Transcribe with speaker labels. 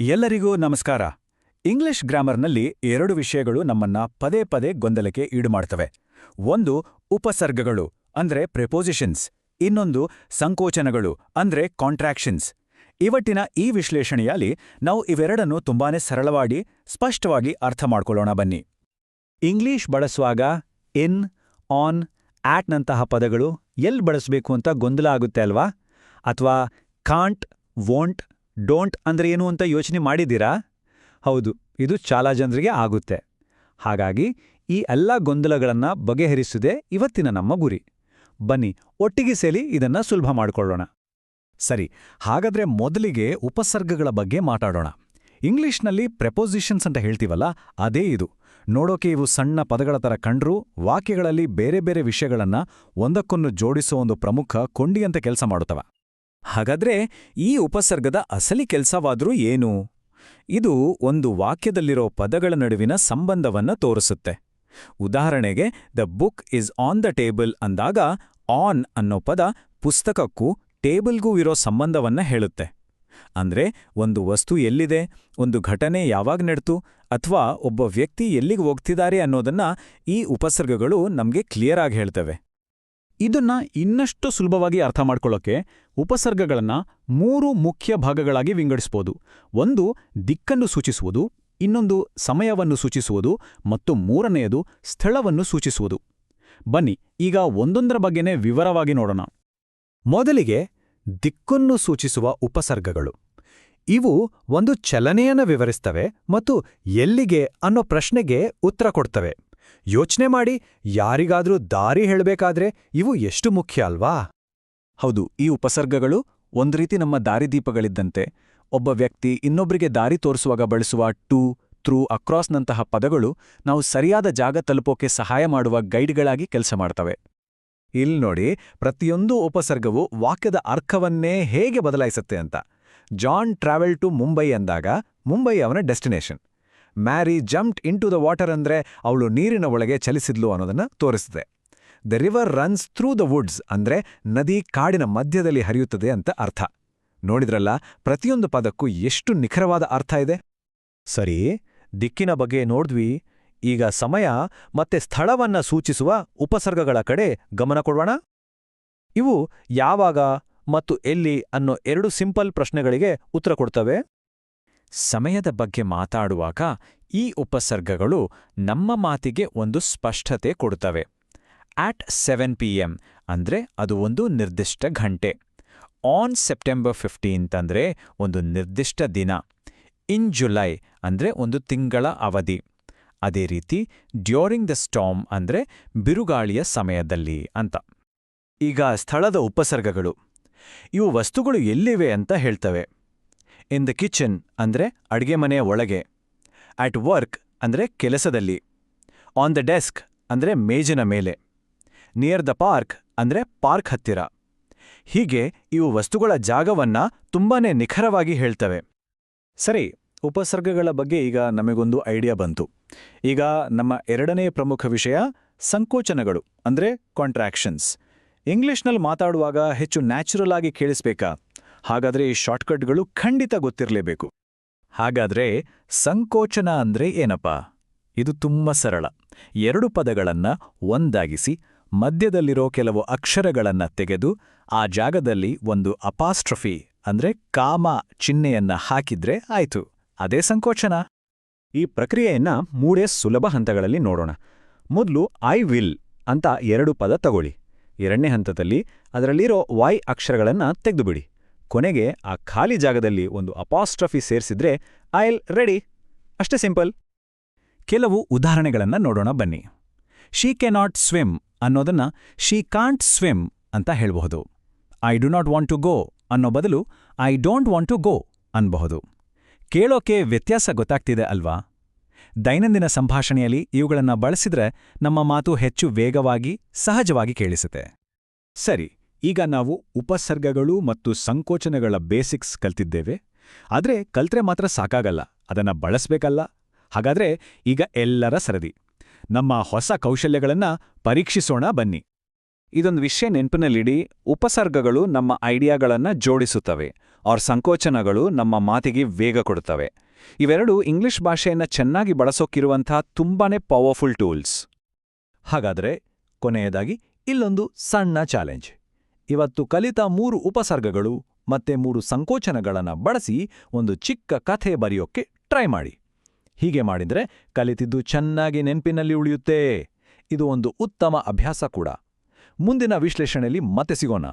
Speaker 1: ಎಲ್ಲರಿಗೂ ನಮಸ್ಕಾರ. ಇಂಗ್ಲಿಷ್ ಗ್ರಾಮರ್ನಲ್ಲಿ ಎರಡು ವಿಷಯಗಳು ನಮ್ಮನ್ನ ಪದೇ ಪದೇ ಗೊಂದಲಕ್ಕೆ ಈಡುಮಾಡ್ತವೆ. ಒಂದು, ಉಪಸರ್ಗಗಳು, ಅಂದ್ರೆ ಪ್ರೆಪೋಸಿಷನ್ಸ್ ಇನ್ನೊಂದು, ಸಂಕೋಚನಗಳು, ಅಂದ್ರೆ ಕಾಂಟ್ರಾಕ್ಷನ್ಸ್ ಇವತ್ತಿನ ಈ ವಿಶ್ಲೇಷಣೆಯಲ್ಲಿ ನಾವು ಇವೆರಡನ್ನು ತುಂಬಾನೇ ಸರಳವಾಗಿ, ಸ್ಪಷ್ಟವಾಗಿ ಅರ್ಥ ಮಾಡ್ಕೊಳ್ಳೋಣ ಬನ್ನಿ. ಇಂಗ್ಲಿಷ್ ಬಳಸುವಾಗ ಇನ್ ಆನ್ ಆಟ್ನಂತಹ ಪದಗಳು ಎಲ್ಲಿ ಬಳಸಬೇಕು ಅಂತ ಗೊಂದಲ ಆಗುತ್ತೆ ಅಲ್ವಾ? ಅಥವಾ ಕಾಂಟ್ ವೋಂಟ್ ಡೋಂಟ್ ಅಂದ್ರೆ ಏನು ಅಂತ ಯೋಚನೆ ಮಾಡಿದ್ದೀರಾ? ಹೌದು, ಇದು ಚಾಲಾ ಜನರಿಗೆ ಆಗುತ್ತೆ. ಹಾಗಾಗಿ ಈ ಎಲ್ಲ ಗೊಂದಲಗಳನ್ನು ಬಗೆಹರಿಸುವುದೇ ಇವತ್ತಿನ ನಮ್ಮ ಗುರಿ. ಬನ್ನಿ, ಒಟ್ಟಿಗೆ ಸೇರಿ ಇದನ್ನ ಸುಲಭ ಮಾಡಿಕೊಳ್ಳೋಣ. ಸರಿ, ಹಾಗಾದ್ರೆ ಮೊದಲಿಗೆ ಉಪಸರ್ಗಗಳ ಬಗ್ಗೆ ಮಾತಾಡೋಣ. ಇಂಗ್ಲಿಷ್ನಲ್ಲಿ ಪ್ರೆಪೋಸಿಷನ್ಸ್ ಅಂತ ಹೇಳ್ತೀವಲ್ಲ, ಅದೇ ಇದು. ನೋಡೋಕೆ ಇವು ಸಣ್ಣ ಪದಗಳ ಥರ ಕಂಡ್ರೂ, ವಾಕ್ಯಗಳಲ್ಲಿ ಬೇರೆ ಬೇರೆ ವಿಷಯಗಳನ್ನು ಒಂದಕ್ಕೊಂದು ಜೋಡಿಸೋ ಒಂದು ಪ್ರಮುಖ ಕೊಂಡಿಯಂತೆ ಕೆಲಸ ಮಾಡುತ್ತವ. ಹಾಗಾದ್ರೆ ಈ ಉಪಸರ್ಗದ ಅಸಲಿ ಕೆಲಸವಾದ್ರೂ ಏನು? ಇದು ಒಂದು ವಾಕ್ಯದಲ್ಲಿರೋ ಪದಗಳ ನಡುವಿನ ಸಂಬಂಧವನ್ನ ತೋರಿಸುತ್ತೆ. ಉದಾಹರಣೆಗೆ, the book is on the table ಅಂದಾಗ, ಆನ್ ಅನ್ನೋ ಪದ ಪುಸ್ತಕಕ್ಕೂ ಟೇಬಲ್ಗೂ ಇರೋ ಸಂಬಂಧವನ್ನ ಹೇಳುತ್ತೆ. ಅಂದ್ರೆ, ಒಂದು ವಸ್ತು ಎಲ್ಲಿದೆ, ಒಂದು ಘಟನೆ ಯಾವಾಗ ನಡೆತು ಅಥವಾ ಒಬ್ಬ ವ್ಯಕ್ತಿ ಎಲ್ಲಿಗೆ ಹೋಗ್ತಿದ್ದಾರೆ ಅನ್ನೋದನ್ನ ಈ ಉಪಸರ್ಗಗಳು ನಮ್ಗೆ ಕ್ಲಿಯರ್ ಆಗಿ ಹೇಳ್ತವೆ. ಇದನ್ನ ಇನ್ನಷ್ಟು ಸುಲಭವಾಗಿ ಅರ್ಥ ಮಾಡ್ಕೊಳ್ಳೋಕೆ ಉಪಸರ್ಗಗಳನ್ನ ಮೂರು ಮುಖ್ಯ ಭಾಗಗಳಾಗಿ ವಿಂಗಡಿಸ್ಬೋದು. ಒಂದು ದಿಕ್ಕನ್ನು ಸೂಚಿಸುವುದು, ಇನ್ನೊಂದು ಸಮಯವನ್ನು ಸೂಚಿಸುವುದು ಮತ್ತು ಮೂರನೆಯದು ಸ್ಥಳವನ್ನು ಸೂಚಿಸುವುದು. ಬನ್ನಿ, ಈಗ ಒಂದೊಂದರ ಬಗ್ಗೆನೇ ವಿವರವಾಗಿ ನೋಡೋಣ. ಮೊದಲಿಗೆ ದಿಕ್ಕನ್ನು ಸೂಚಿಸುವ ಉಪಸರ್ಗಗಳು. ಇವು ಒಂದು ಚಲನೆಯನ್ನು ವಿವರಿಸ್ತವೆ ಮತ್ತು ಎಲ್ಲಿಗೆ ಅನ್ನೋ ಪ್ರಶ್ನೆಗೆ ಉತ್ತರ ಕೊಡ್ತವೆ. ಯೋಚನೆ ಮಾಡಿ ಯಾರಿಗಾದ್ರೂ ದಾರಿ ಹೇಳಬೇಕಾದ್ರೆ ಇವು ಎಷ್ಟು ಮುಖ್ಯ ಅಲ್ವಾ? ಹೌದು, ಈ ಉಪಸರ್ಗಗಳು ಒಂದು ರೀತಿ ನಮ್ಮ ದಾರಿದೀಪಗಳಿದ್ದಂತೆ ಒಬ್ಬ ವ್ಯಕ್ತಿ ಇನ್ನೊಬ್ಬರಿಗೆ ದಾರಿ ತೋರಿಸುವಾಗ ಬಳಸುವ ಟು, ಥ್ರೂ ಅಕ್ರಾಸ್ನಂತಹ ಪದಗಳು ನಾವು ಸರಿಯಾದ ಜಾಗ ತಲುಪೋಕೆ ಸಹಾಯ ಮಾಡುವ ಗೈಡ್ಗಳಾಗಿ ಕೆಲಸ ಮಾಡ್ತವೆ. ಇಲ್ಲಿ ನೋಡಿ, ಪ್ರತಿಯೊಂದು ಉಪಸರ್ಗವು ವಾಕ್ಯದ ಅರ್ಥವನ್ನೇ ಹೇಗೆ ಬದಲಾಯಿಸುತ್ತೆ ಅಂತ. ಜಾನ್ ಟ್ರಾವೆಲ್ ಟು ಮುಂಬೈ ಅಂದಾಗ ಮುಂಬೈ ಅವನ destination. Mary jumped into the water ಅಂದ್ರೆ ಅವಳು ನೀರಿನ ಒಳಗೆ ಚಲಿಸಿದ್ಲು ಅನ್ನೋದನ್ನ ತೋರಿಸಿದೆ the river runs through the woods ಅಂದ್ರೆ ನದಿ ಕಾಡಿನ ಮಧ್ಯದಲ್ಲಿ ಹರಿಯುತ್ತದೆ ಅಂತ ಅರ್ಥ. ನೋಡಿದ್ರಲ್ಲ, ಪ್ರತಿಯೊಂದು ಪದಕ್ಕೂ ಎಷ್ಟು ನಿಖರವಾದ ಅರ್ಥ ಇದೆ? ಸರಿ, ದಿಕ್ಕಿನ ಬಗ್ಗೆ ನೋಡ್ದ್ವಿ. ಈಗ ಸಮಯ ಮತ್ತೆ ಸ್ಥಳವನ್ನ ಸೂಚಿಸುವ ಉಪಸರ್ಗಗಳ ಕಡೆ ಗಮನ ಕೊಡೋಣ. ಇವು ಯಾವಾಗ ಮತ್ತು ಎಲ್ಲಿ ಅನ್ನೋ ಎರಡು ಸಿಂಪಲ್ ಪ್ರಶ್ನೆಗಳಿಗೆ ಉತ್ತರ ಕೊಡ್ತವೆ. ಸಮಯದ ಬಗ್ಗೆ ಮಾತಾಡುವಾಗ ಈ ಉಪಸರ್ಗಗಳು ನಮ್ಮ ಮಾತಿಗೆ ಒಂದು ಸ್ಪಷ್ಟತೆ ಕೊಡುತ್ತವೆ. ಆಟ್ ಸೆವೆನ್ ಪಿ ಎಂ ಅಂದ್ರೆ ಅದು ಒಂದು ನಿರ್ದಿಷ್ಟ ಘಂಟೆ. ಆನ್ ಸೆಪ್ಟೆಂಬರ್ ಫಿಫ್ಟೀನ್ತ್ ಅಂದರೆ ಒಂದು ನಿರ್ದಿಷ್ಟ ದಿನ. ಇನ್ ಜುಲೈ ಅಂದ್ರೆ ಒಂದು ತಿಂಗಳ ಅವಧಿ. ಅದೇ ರೀತಿ ಡ್ಯೂರಿಂಗ್ ದ ಸ್ಟಾಮ್ ಅಂದ್ರೆ ಬಿರುಗಾಳಿಯ ಸಮಯದಲ್ಲಿ ಅಂತ. ಈಗ ಸ್ಥಳದ ಉಪಸರ್ಗಗಳು. ಇವು ವಸ್ತುಗಳು ಎಲ್ಲಿವೆ ಅಂತ ಹೇಳ್ತವೆ. ಇನ್ ದ ಕಿಚನ್ ಅಂದ್ರೆ ಅಡುಗೆ ಮನೆಯ ಒಳಗೆ. ಅಟ್ ವರ್ಕ್ ಅಂದ್ರೆ ಕೆಲಸದಲ್ಲಿ. ಆನ್ ದ ಡೆಸ್ಕ್ ಅಂದ್ರೆ ಮೇಜಿನ ಮೇಲೆ. ನಿಯರ್ ದ ಪಾರ್ಕ್ ಅಂದ್ರೆ ಪಾರ್ಕ್ ಹತ್ತಿರ. ಹೀಗೆ ಇವು ವಸ್ತುಗಳ ಜಾಗವನ್ನ ತುಂಬಾನೇ ನಿಖರವಾಗಿ ಹೇಳ್ತವೆ. ಸರಿ, ಉಪಸರ್ಗಗಳ ಬಗ್ಗೆ ಈಗ ನಮಗೊಂದು ಐಡಿಯಾ ಬಂತು. ಈಗ ನಮ್ಮ ಎರಡನೇ ಪ್ರಮುಖ ವಿಷಯ ಸಂಕೋಚನಗಳು, ಅಂದ್ರೆ ಕಾಂಟ್ರಾಕ್ಷನ್ಸ್ ಇಂಗ್ಲಿಷ್ನಲ್ಲಿ ಮಾತಾಡುವಾಗ ಹೆಚ್ಚು ನ್ಯಾಚುರಲ್ ಆಗಿ ಕೇಳಿಸ್ಬೇಕಾ? ಹಾಗಾದ್ರೆ ಈ ಶಾರ್ಟ್ಕಟ್ಗಳು ಖಂಡಿತ ಗೊತ್ತಿರಲೇಬೇಕು. ಹಾಗಾದ್ರೆ ಸಂಕೋಚನ ಅಂದ್ರೆ ಏನಪ್ಪ? ಇದು ತುಂಬ ಸರಳ. ಎರಡು ಪದಗಳನ್ನ ಒಂದಾಗಿಸಿ, ಮಧ್ಯದಲ್ಲಿರೋ ಕೆಲವು ಅಕ್ಷರಗಳನ್ನ ತೆಗೆದು, ಆ ಜಾಗದಲ್ಲಿ ಒಂದು ಅಪಾಸ್ಟ್ರಫಿ ಅಂದ್ರೆ ಕಾಮ ಚಿಹ್ನೆಯನ್ನ ಹಾಕಿದ್ರೆ ಆಯ್ತು. ಅದೇ ಸಂಕೋಚನ. ಈ ಪ್ರಕ್ರಿಯೆಯನ್ನ ಮೂಡೇ ಸುಲಭ ಹಂತಗಳಲ್ಲಿ ನೋಡೋಣ. ಮೊದಲು ಐ ವಿಲ್ ಅಂತ ಎರಡು ಪದ ತಗೊಳ್ಳಿ. ಎರಡನೇ ಹಂತದಲ್ಲಿ ಅದರಲ್ಲಿರೋ ವೈ ಅಕ್ಷರಗಳನ್ನ ತೆಗೆದುಬಿಡಿ. ಕೊನೆಗೆ ಆ ಖಾಲಿ ಜಾಗದಲ್ಲಿ ಒಂದು ಅಪಾಸ್ಟ್ರಫಿ ಸೇರಿಸಿದ್ರೆ ಐಲ್ ರೆಡಿ. ಅಷ್ಟೇ ಸಿಂಪಲ್. ಕೆಲವು ಉದಾಹರಣೆಗಳನ್ನ ನೋಡೋಣ ಬನ್ನಿ. ಶೀ ಕೆನಾಟ್ ಸ್ವಿಮ್ ಅನ್ನೋದನ್ನ ಶೀ ಕಾಂಟ್ ಸ್ವಿಮ್ ಅಂತ ಹೇಳಬಹುದು. I do not want to go ಅನ್ನೋ ಬದಲು I don't want to go ಅನ್ಬಹುದು. ಕೇಳೋಕೆ ವ್ಯತ್ಯಾಸ ಗೊತ್ತಾಗ್ತಿದೆ ಅಲ್ವಾ? ದೈನಂದಿನ ಸಂಭಾಷಣೆಯಲ್ಲಿ ಇವುಗಳನ್ನ ಬಳಸಿದ್ರೆ ನಮ್ಮ ಮಾತು ಹೆಚ್ಚು ವೇಗವಾಗಿ, ಸಹಜವಾಗಿ ಕೇಳಿಸುತ್ತೆ. ಸರಿ ಈಗ ನಾವು ಉಪಸರ್ಗಗಳು ಮತ್ತು ಸಂಕೋಚನಗಳ ಬೇಸಿಕ್ಸ್ ಕಲ್ತಿದ್ದೇವೆ. ಆದರೆ ಕಲ್ತ್ರೆ ಮಾತ್ರ ಸಾಕಾಗಲ್ಲ, ಅದನ್ನ ಬಳಸಬೇಕಲ್ಲ. ಹಾಗಾದ್ರೆ ಈಗ ಎಲ್ಲರ ಸರದಿ. ನಮ್ಮ ಹೊಸ ಕೌಶಲ್ಯಗಳನ್ನು ಪರೀಕ್ಷಿಸೋಣ ಬನ್ನಿ. ಇದೊಂದು ವಿಷಯ ನೆನಪಿನಲ್ಲಿಡಿ, ಉಪಸರ್ಗಗಳು ನಮ್ಮ ಐಡಿಯಾಗಳನ್ನ ಜೋಡಿಸುತ್ತವೆ,
Speaker 2: ಅವ್ರ ಸಂಕೋಚನಗಳು ನಮ್ಮ ಮಾತಿಗೆ ವೇಗ ಕೊಡುತ್ತವೆ. ಇವೆರಡು ಇಂಗ್ಲಿಷ್ ಭಾಷೆಯನ್ನು ಚೆನ್ನಾಗಿ ಬಳಸೋಕ್ಕಿರುವಂಥ ತುಂಬಾನೇ ಪವರ್ಫುಲ್ ಟೂಲ್ಸ್.
Speaker 1: ಹಾಗಾದ್ರೆ ಕೊನೆಯದಾಗಿ ಇಲ್ಲೊಂದು ಸಣ್ಣ ಚಾಲೆಂಜ್. ಇವತ್ತು ಕಲಿತ ಮೂರು ಉಪಸರ್ಗಗಳು ಮತ್ತೆ ಮೂರು ಸಂಕೋಚನಗಳನ್ನು ಬಳಸಿ ಒಂದು ಚಿಕ್ಕ ಕಥೆ ಬರೆಯೋಕ್ಕೆ ಟ್ರೈ ಮಾಡಿ. ಹೀಗೆ ಮಾಡಿದ್ರೆ ಕಲಿತಿದ್ದು ಚೆನ್ನಾಗಿ ನೆನಪಿನಲ್ಲಿ ಉಳಿಯುತ್ತೆ. ಇದು ಒಂದು ಉತ್ತಮ ಅಭ್ಯಾಸ ಕೂಡ. ಮುಂದಿನ ವಿಶ್ಲೇಷಣೆಯಲ್ಲಿ ಮತ್ತೆ ಸಿಗೋಣ.